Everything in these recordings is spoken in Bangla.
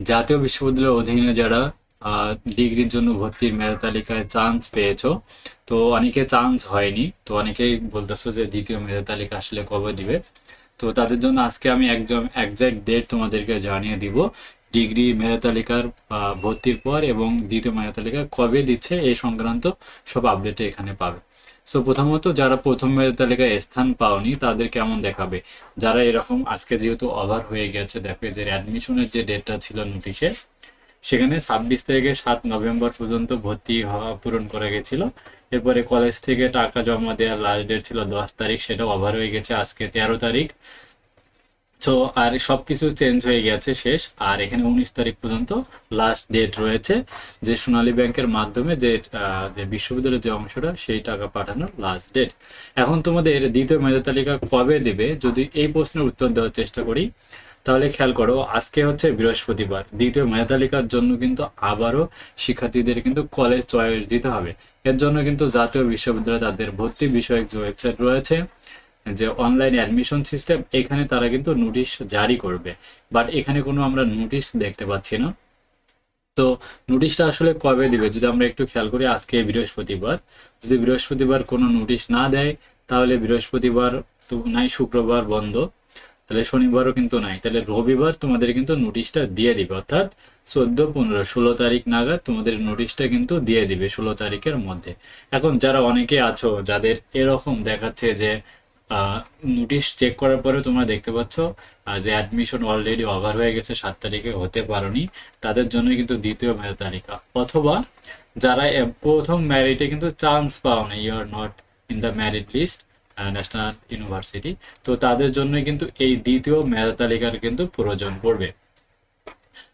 জাতীয় বিশ্ববিদ্যালয়ের অধীনে যারা ডিগ্রির জন্য ভর্তির মেধা তালিকায় চান্স পেয়েছ, তো অনেকে চান্স হয়নি, তো অনেকেই বলতেছো যে দ্বিতীয় মেধা তালিকা আসলে কবে দিবে? তো তাদের জন্য আজকে আমি একদম একজ্যাক্ট ডেট তোমাদেরকে জানিয়ে দিব ডিগ্রি মেধা তালিকার আহ, ভর্তির পর এবং দ্বিতীয় মেধা তালিকা কবে দিচ্ছে এই সংক্রান্ত সব আপডেট এখানে পাবে। সো প্রথমত যারা প্রথম তালিকায় স্থান পাওনি তাদের কেমন দেখাবে? যারা এরকম আজকে যেহেতু ওভার হয়ে গেছে দেখো যে অ্যাডমিশনের যে ডেটটা ছিল নোটিশে সেখানে ছাব্বিশ থেকে সাত নভেম্বর পর্যন্ত ভর্তি হওয়া পূরণ করা গেছিল। এরপরে কলেজ থেকে টাকা জমা দেওয়ার লাস্ট ডেট ছিল দশ তারিখ সেটা ওভার হয়ে গেছে আজকে তেরো তারিখ। তো আর সবকিছু চেঞ্জ হয়ে গেছে শেষ। আর এখানে উনিশ তারিখ পর্যন্ত লাস্ট ডেট রয়েছে, যে সোনালী ব্যাংকের মাধ্যমে যে যে বিশ্ববিদ্যালয়ের যে অংশটা, সেই টাকা পাঠানোর লাস্ট ডেট এখন তোমাদের দ্বিতীয় মেধা তালিকা কবে দেবে? যদি এই প্রশ্নের উত্তর দেওয়ার চেষ্টা করি, তাহলে খেয়াল করো, আজকে হচ্ছে বৃহস্পতিবার। দ্বিতীয় মেধা তালিকার জন্য কিন্তু আবারও শিক্ষার্থীদের কিন্তু কলেজ চয়েস দিতে হবে। এর জন্য কিন্তু জাতীয় বিশ্ববিদ্যালয় তাদের ভর্তি বিষয়ক যে ওয়েবসাইট রয়েছে যে অনলাইন অ্যাডমিশন সিস্টেম এখানে তারা কিন্তু নোটিশ জারি করবে। বাট এখানে কোনো আমরা নোটিশ দেখতে পাচ্ছি না। তো নোটিশটা আসলে কবে দিবে? যদি আমরা একটু খেয়াল করি, আজকে বৃহস্পতিবার। যদি বৃহস্পতিবার কোনো নোটিশ না দেয়, তাহলে বৃহস্পতিবার তো নাই, শুক্রবার বন্ধ। তাহলে শনিবারও কিন্তু নাই। তাহলে রবিবার তোমাদের কিন্তু নোটিশটা দিয়ে দিবে। অর্থাৎ চোদ্দ, পনেরো, ষোলো তারিখ নাগাদ তোমাদের নোটিশটা কিন্তু দিয়ে দিবে ষোলো তারিখের মধ্যে। এখন যারা অনেকে আছো, যাদের এরকম দেখাচ্ছে যে নোটিশ চেক করার পরে তোমরা দেখতে পাচ্ছ যে অ্যাডমিশন অলরেডি ওভার হয়ে গেছে, সাত তারিখে হতে পারোনি। তাদের জন্য কিন্তু দ্বিতীয় মেধা তালিকা। অথবা যারা প্রথম ম্যারিটে কিন্তু চান্স পাও না you are not in the merit list national university তো তাদের জন্য কিন্তু এই দ্বিতীয় মেধা তালিকার কিন্তু প্রয়োজন পড়বে।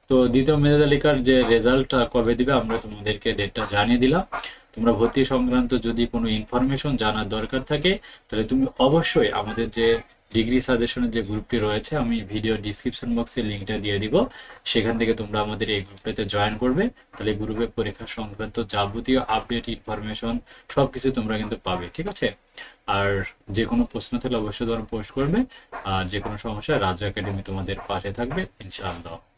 তো দ্বিতীয় মেধা তালিকার যে রেজাল্টটা কবে দিবে, আমরা তোমাদেরকে ডেটটা জানিয়ে দিলাম। তোমরা ভর্তি সংক্রান্ত যদি কোনো ইনফরমেশন জানার দরকার থাকে, তাহলে তুমি অবশ্যই আমাদের যে ডিগ্রি সাজেশনের যে গ্রুপটি রয়েছে, আমি ভিডিও ডিসক্রিপশন বক্সে লিঙ্কটা দিয়ে দিব। সেখান থেকে তোমরা আমাদের এই গ্রুপটাতে জয়েন করবে। তাহলে গ্রুপে পরীক্ষা সংক্রান্ত যাবতীয় আপডেট ইনফরমেশন সব কিছু তোমরা কিন্তু পাবে, ঠিক আছে? আর যে কোনো প্রশ্ন থাকলে অবশ্যই তোমরা পোস্ট করবে। আর যে কোনো সমস্যায় রাজু একাডেমি তোমাদের পাশে থাকবে, ইনশাআল্লাহ।